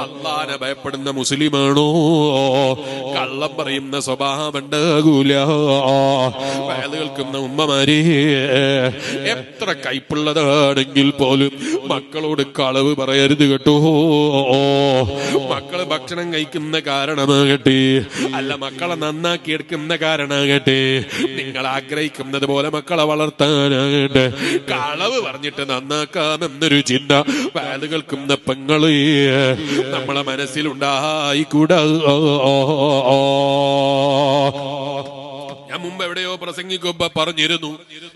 അള്ളാനെ ഭയപ്പെടുന്ന മുസ്ലിമാണോ? കള്ളം പറയുന്ന സ്വഭാവം ഉണ്ടാകൂല വയത് കേൾക്കുന്ന ഉമ്മമാരെ എത്ര കയ്പുള്ളതാണെങ്കിൽ പോലും മക്കളോട് കളവ് പറയരുത് കേട്ടോ. മക്കൾ ഭക്ഷണം കഴിക്കുന്ന കാരണമാകട്ടെ അല്ല മക്കളെ നന്നാക്കി എടുക്കുന്ന കാരണമാകട്ടെ നിങ്ങൾ ആഗ്രഹിക്കുന്നത് പോലെ മക്കളെ വളർത്താനാകട്ടെ. കളവ് പറഞ്ഞിട്ട് നന്നാക്കാമെന്നൊരു ചിന്ത വയത് കേൾക്കുന്ന പെങ്ങളെ നമ്മളെ മനസ്സിലുണ്ടായിക്കൂടാ. ഞാൻ മുമ്പ് എവിടെയോ പ്രസംഗിക്കുമ്പോ പറഞ്ഞിരുന്നു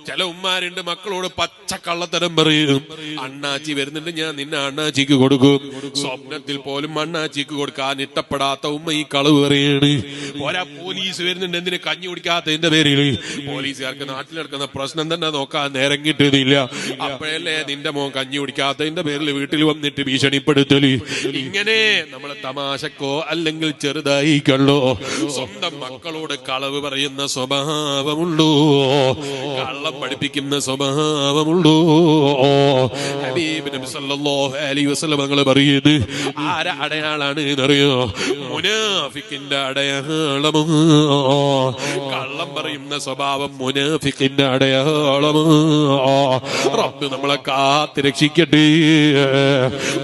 ചില ഉമ്മാരുണ്ട് മക്കളോട് പച്ച കള്ളത്തരം പറയും. അണ്ണാച്ചി വരുന്നുണ്ട് ഞാൻ നിന്നെ അണ്ണാച്ചിക്ക് കൊടുക്കും. സ്വപ്നത്തിൽ പോലും അണ്ണാച്ചിക്ക് കൊടുക്കാൻ ഇഷ്ടപ്പെടാത്ത ഉമ്മ ഈ കളവ് പറയാണ്. ഒരാ പോലീസ് വരുന്നുണ്ട് എന്തിന് കഞ്ഞി കുടിക്കാത്തതിന്റെ പേരിൽ പോലീസുകാർക്ക് നാട്ടിൽ നടക്കുന്ന പ്രശ്നം തന്നെ നോക്കാൻ നേരം കിട്ടുന്നില്ല. അപ്പോഴല്ലേ നിന്റെ മോൻ കഞ്ഞി കുടിക്കാത്തതിന്റെ പേരിൽ വീട്ടിൽ വന്നിട്ട് ഭീഷണിപ്പെടുത്തൽ? ഇങ്ങനെ നമ്മളെ തമാശക്കോ അല്ലെങ്കിൽ ചെറുതായി കള്ളോ സ്വന്തം മക്കളോട് കളവ് പറയുന്ന സ്വഭാവമുള്ളൂ കള്ളം പഠിപ്പിക്കുന്ന സ്വഭാവമുള്ളൂ. ഹബീബ് നബി സല്ലല്ലാഹു അലൈഹി പറയുന്നത് ആര അടയാളാണ് എന്നറിയോ? മുനാഫിക്കിന്റെ അടയാളമോ? കള്ളം പറയുന്ന സ്വഭാവം മുനാഫിക്കിന്റെ അടയാളമോ? റബ്ബ് നമ്മളെ കാത്ത് രക്ഷിക്കട്ടെ.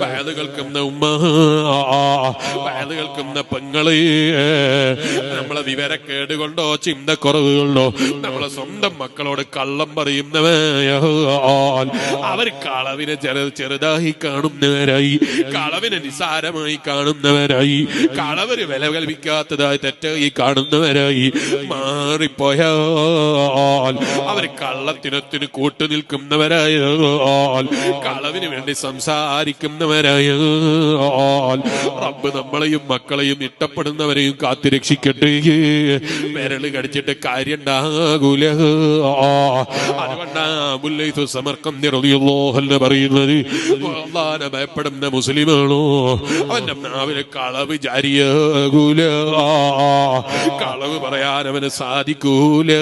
വയത് കേൾക്കുന്ന ഉമ്മ വയത് കേൾക്കുന്ന പെങ്ങളെ നമ്മളെ വിവരക്കേട് കൊണ്ടോ ചിന്തക്കുറവ് കൊണ്ടോ നമ്മളെ സ്വന്തം മക്കളോട് കള്ളം പറയുന്നവയാൽ അവർ കളവിനെ ചെറു ചെറുതായി കാണുന്നവരായി കളവിനെ നിസാരമായി കാണുന്നവരായി കളവര് വില കൽപ്പിക്കാത്തതായി തെറ്റായി കാണുന്നവരായി മാറിപ്പോയാൽ അവർ കള്ളത്തിനത്തിന് കൂട്ടു നിൽക്കുന്നവരായ കളവിന് വേണ്ടി സംസാരിക്കുന്നവരായ റബ്ബ് നമ്മളെയും മക്കളെയും ഇഷ്ടപ്പെടുന്നവരെയും കാത്തിരക്ഷിക്കട്ടെ. രക്ഷിക്കട്ടെ വിരൽ കടിച്ചിട്ട് കാര്യം ഉണ്ടാകൂല അതുകൊണ്ടാ മുല്ലൈത്തു സമർക്കം നിറതിയുള്ളോ എന്ന് പറയുന്നത്. അള്ളാനെ ഭയപ്പെടുന്ന മുസ്ലിമാണോ? അവന്റെ നാവിലെ കളവ് ജാരിയാകൂല. കളവ് പറയാൻ അവന് സാധിക്കൂല.